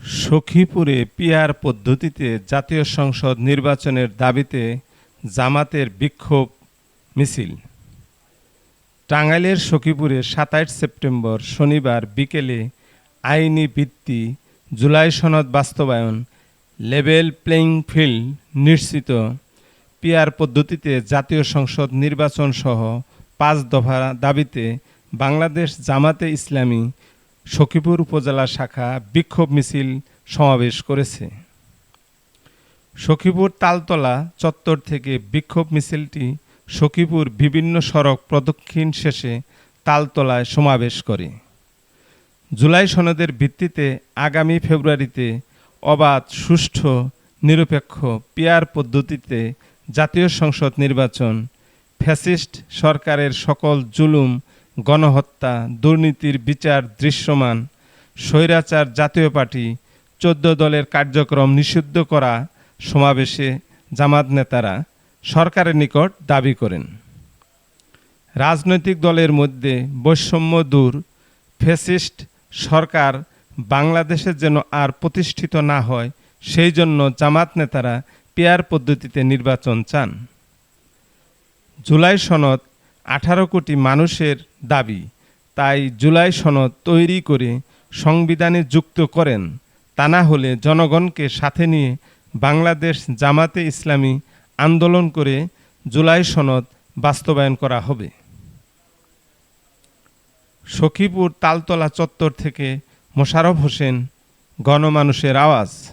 সখীপুরে peer পদ্ধতিতে জাতীয় সংসদ নির্বাচনের দাবিতে জামাতের বিক্ষোভ মিছিল। টাঙ্গাইলের সখীপুরে সাতাইশ সেপ্টেম্বর শনিবার বিকেলে আইনি ভিত্তি জুলাই সনদ বাস্তবায়ন লেভেল প্লেইং ফিল্ড নিশ্চিত। পিয়ার পদ্ধতিতে জাতীয় সংসদ নির্বাচন সহ পাঁচ দফা দাবিতে বাংলাদেশ জামাতে ইসলামী সখীপুর উপজেলা শাখা বিক্ষোভ মিছিল সমাবেশ করেছে। সখীপুর তালতলা চত্বর থেকে বিক্ষোভ মিছিলটি সখীপুর বিভিন্ন সড়ক প্রদক্ষিণ শেষে তালতলায় সমাবেশ করে। জুলাই সনদের ভিত্তিতে আগামী ফেব্রুয়ারিতে অবাধ, সুষ্ঠু, নিরপেক্ষ পিয়ার পদ্ধতিতে জাতীয় সংসদ নির্বাচন, ফ্যাসিস্ট সরকারের সকল জুলুম গণহত্যা, দুর্নীতির বিচার দৃশ্যমান, স্বৈরাচার জাতীয় পার্টি, চোদ্দ দলের কার্যক্রম নিষিদ্ধ করা সমাবেশে জামাত নেতারা সরকারের নিকট দাবি করেন। রাজনৈতিক দলের মধ্যে বৈষম্য দূর ফেসিস্ট সরকার বাংলাদেশের যেন আর প্রতিষ্ঠিত না হয়, সেই জন্য জামাত নেতারা পেয়ার পদ্ধতিতে নির্বাচন চান। জুলাই সনদ আঠারো কোটি মানুষের দাবি। তাই জুলাই সনদ তৈরি করে সংবিধানে যুক্ত করেন। তা না হলে জনগণকে সাথে নিয়ে বাংলাদেশ জামাতে ইসলামী আন্দোলন করে জুলাই সনদ বাস্তবায়ন করা হবে। সখীপুর তালতলা চত্বর থেকে মোশাররফ হোসেন, গণমানুষের আওয়াজ।